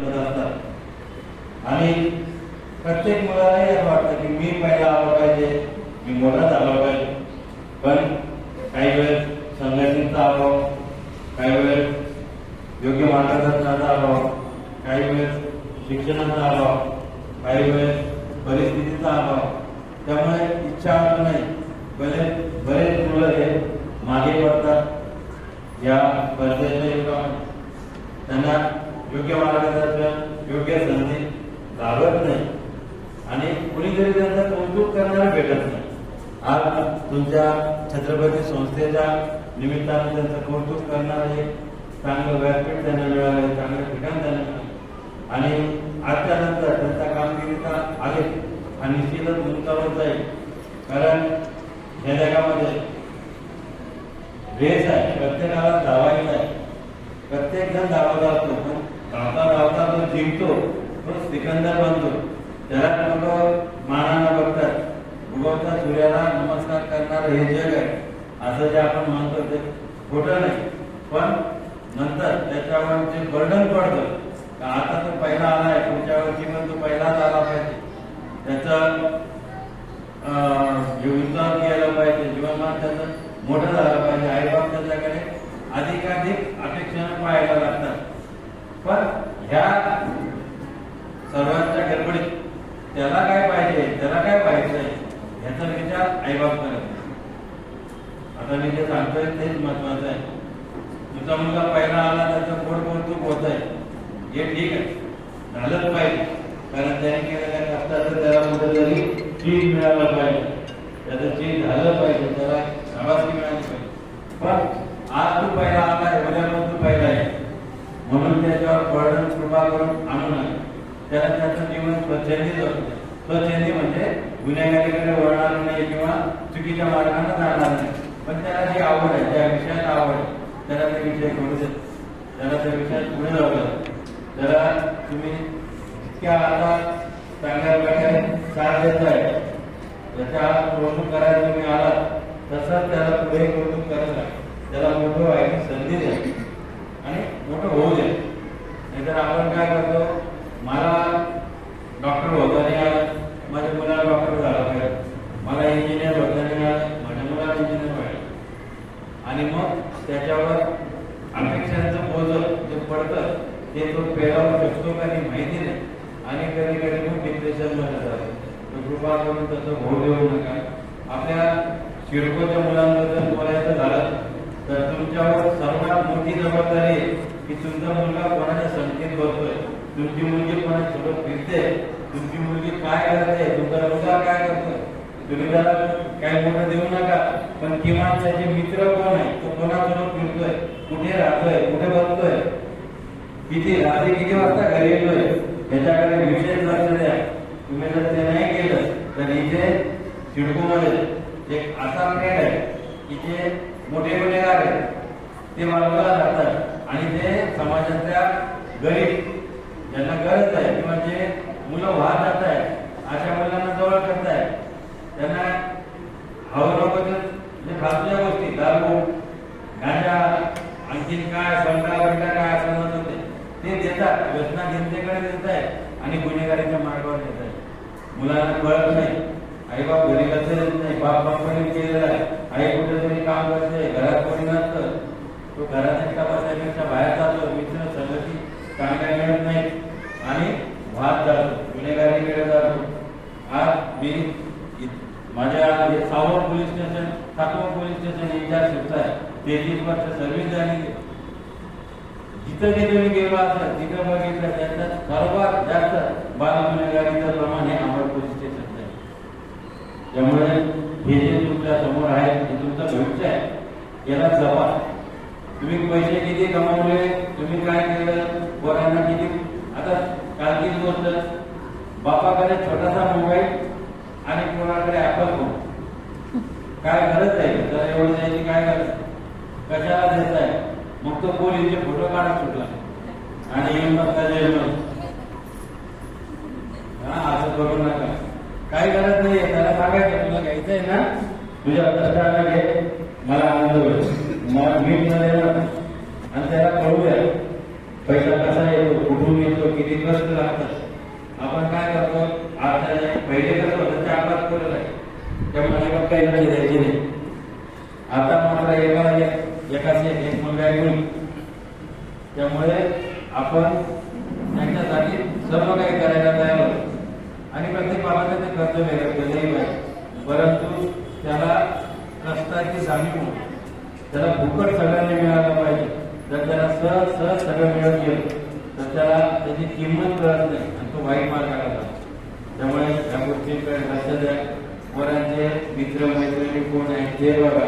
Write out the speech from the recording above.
करत असतात. आणि प्रत्येक मुलाला असं वाटतं की मी पहिला आलो पाहिजे मी मोठा झालो पाहिजे. पण काही वेळेस संघटनेचा अभाव काही वेळेस योग्य मार्गदर्शनाचा अभाव काही वेळेस शिक्षणाचा अभाव काही वेळेस परिस्थितीचा अभाव त्यामुळे इच्छा होत नाही. बरेच बरेच मुलं हे मागे पडतात या स्पर्धेच्या युगामध्ये त्यांना योग्य मार्गदर्शन योग्य संधी लागत नाही. आणि कुणीतरी त्यांचं कौतुक करणारा भेटत नाही. आज तुमच्या छत्रपती संस्थेच्या निमित्तानं त्यांचं कौतुक करणारं एक चांगलं व्यासपीठ त्यांना मिळालं चांगलं ठिकाण त्यांना मिळालं. आणि आजच्या नंतर त्यांचा कामगिरीचा आलेख हा निश्चितच गुंतवत जाईल. कारण या जगामध्ये रेस आहे प्रत्येकाला धावायचा आहे. प्रत्येक जण धावत असतो पण धावता धावता तो जिंकतो. तो सिकंदर बनतो त्याला लोक मानानं बघतात. उगवता सूर्याला नमस्कार करणारं हे जग आहे. असं जे आपण म्हणतो ते खोटं नाही. पण नंतर त्याच्यावर जे बर्डन पडतं का आता तो पहिला आलाय पुढच्या वर्षी पण तो पहिलाच आला पाहिजे. त्याचा विचार केला पाहिजे जीवनमान त्याचं मोठं झालं पाहिजे. आईबाप त्याच्याकडे अधिकाधिक अपेक्षा पाहायला लागतात. पण ह्या सर्वांच्या गडबडीत त्याला काय पाहिजे त्याला काय पाहिजे ह्याचा विचार आईबाप करत आता मी जे सांगतोय तेच महत्वाचं आहे. तुझा मुलगा पहिला आला त्याचं पोट कौतुक होत आहे हे ठीक आहे. झालंच पाहिजे. कारण त्याने केलेल्या कष्टाचं त्याला कुठेतरी चीज मिळालं पाहिजे. त्याचं चीज झालं पाहिजे त्याला शाबासकी मिळाली पाहिजे. पण आज तू पहिला आलाय उद्या पण तू पहिला आहे. म्हणून त्याच्यावर पडण कृपा करून आणून नये त्याला त्याचं जीवन स्वच्छंदी जगू स्वच्छंदी म्हणजे गुन्हेगारीकडे वळणार नाही किंवा चुकीच्या मार्गाने जाणार नाही. पण त्याला जी आवड आहे ज्या विषयात आवड आहे त्याला ते विषय करू देत. त्याला त्या विषयात पुढे जाऊ द्या त्याला तुम्ही इतक्या आता चांगल्या प्रकारे साथ देत आहे. त्याच्या कौतुक करायला तुम्ही आला तसंच त्याला पुढे कौतुक करत आहे त्याला मोठं व्हायची संधी द्या. आणि मोठं होऊ द्या. नाहीतर आपण काय करतो मला डॉक्टर होता नाही आलं माझ्या मुलाला डॉक्टर झाला पाहिजे मला इंजिनियर होता नाही आलं माझ्या मुलाला इंजिनियर व्हायला आणि मग त्याच्यावर अपेक्षांचं बोज जे पडतं ते तो पेलावू शकतो का नाही माहिती नाही. आणि कधी कधी मग डिप्रेशनमध्ये जातो. तर कृपा करून तसं होऊ देऊ नका. आपल्या शिडकोच्या मुलांबद्दल बोलायचं झालं तर तुमच्यावर सर्वात मोठी जबाबदारी आहे की तुमचा मुलगा कोणाच्या संख्येत बसतोय? तुमची मुलगी कोणासोबत फिरते? तुमची मुलगी काय करते? तुमचा मुलगा काय करतोय? तुम्ही त्याला मोठं देऊ नका पण किमान त्याचे मित्र कोण आहे तो कोणासोबत फिरतोय कुठे राहतोय कुठे बसतोय? किती रात्री किती वाजता घरी येतोय? याच्याकडे विशेष लक्ष द्या. तुम्ही जर ते नाही केलं तर इथे सिडकोमध्ये एक असा ट्रेड आहे इथे मोठे गुन्हेगार आहेत. ते मालकाला जातात आणि ते समाजातल्या गरीब ज्यांना गरज आहे किंवा जे मुलं वाहतात जात आहेत अशा मुलांना जवळ करताय त्यांना हवं नको ते म्हणजे फालतूच्या गोष्टी दारू गांजा आणखीन काय संका बंडा काय संबंध होते ते देतात योजना जनतेकडे देत आहे आणि गुन्हेगारीच्या मार्गावर देत आहे मुलांना कळत नाही आई बाप घरी लक्ष देत नाही बाप बापाने केलेलं आहे आई कुठेतरी काम करते घरात कोणी नसतं. तो घरात एकटा बसायपेक्षा बाहेर जातो मित्र संगती चांगल्या मिळत नाही आणि भात जातो गुन्हेगारीकडे जातो. आज मी माझ्या सावंत पोलीस स्टेशन सातवं पोलीस स्टेशन इंचार्ज शिफ्ट आहे तेहतीस वर्ष सर्व्हिस झाली जिथं जिथं मी गेलो असं तिथं बघितलं त्याचा सर्वात जास्त बाल गुन्हेगारीचं प्रमाण हे अंबड पोलीस स्टेशन आहे. त्यामुळे हे जे तुमच्यासमोर आहे हे तुमचं भविष्य आहे याला जपा तुम्ही पैसे किती कमावले तुम्ही काय केलं पोरांना किती आता कालचीच गोष्ट बापाकडे छोटासा मोबाईल आणि कोणाकडे ऍपल फोन काय गरज आहे? तर एवढं द्यायची काय गरज? कशाला देत आहे मग तो पोलीसचे फोटो काढत सुटला आणि येऊन बघता जेलमध्ये हा असं करू नका. काय गरज नाही त्याला सांगायचं तुला घ्यायचं आहे ना? तुझ्या कष्टाला घे. मला आनंद होईल. मला मीठ न आणि त्याला कळू द्या. पैसा कसा येतो कुठून येतो किती कष्ट लागतात आपण काय करतो आता पहिले कसं होतं चार पाच पोरं आहे त्यामुळे काही लक्ष नाही. आता मात्र एका एक- एकाचे एक मुलगा एक त्यामुळे आपण त्यांच्यासाठी सर्व काही करायला तयार होतो आणि प्रत्येक बाबाचं ते कर्ज वेगळं पाहिजे परंतु त्याला कष्टाची जाणीव त्याला फुकट सगळ्यांनी मिळालं पाहिजे. जर त्याला सहज सहज सगळं मिळत गेलं तर त्याला त्याची किंमत कळत नाही आणि तो वाईट मार्गाला जातो. त्यामुळे या गोष्टीकडे लक्ष द्या. पोरांचे मित्र मैत्रिणी कोण आहेत ते बघा.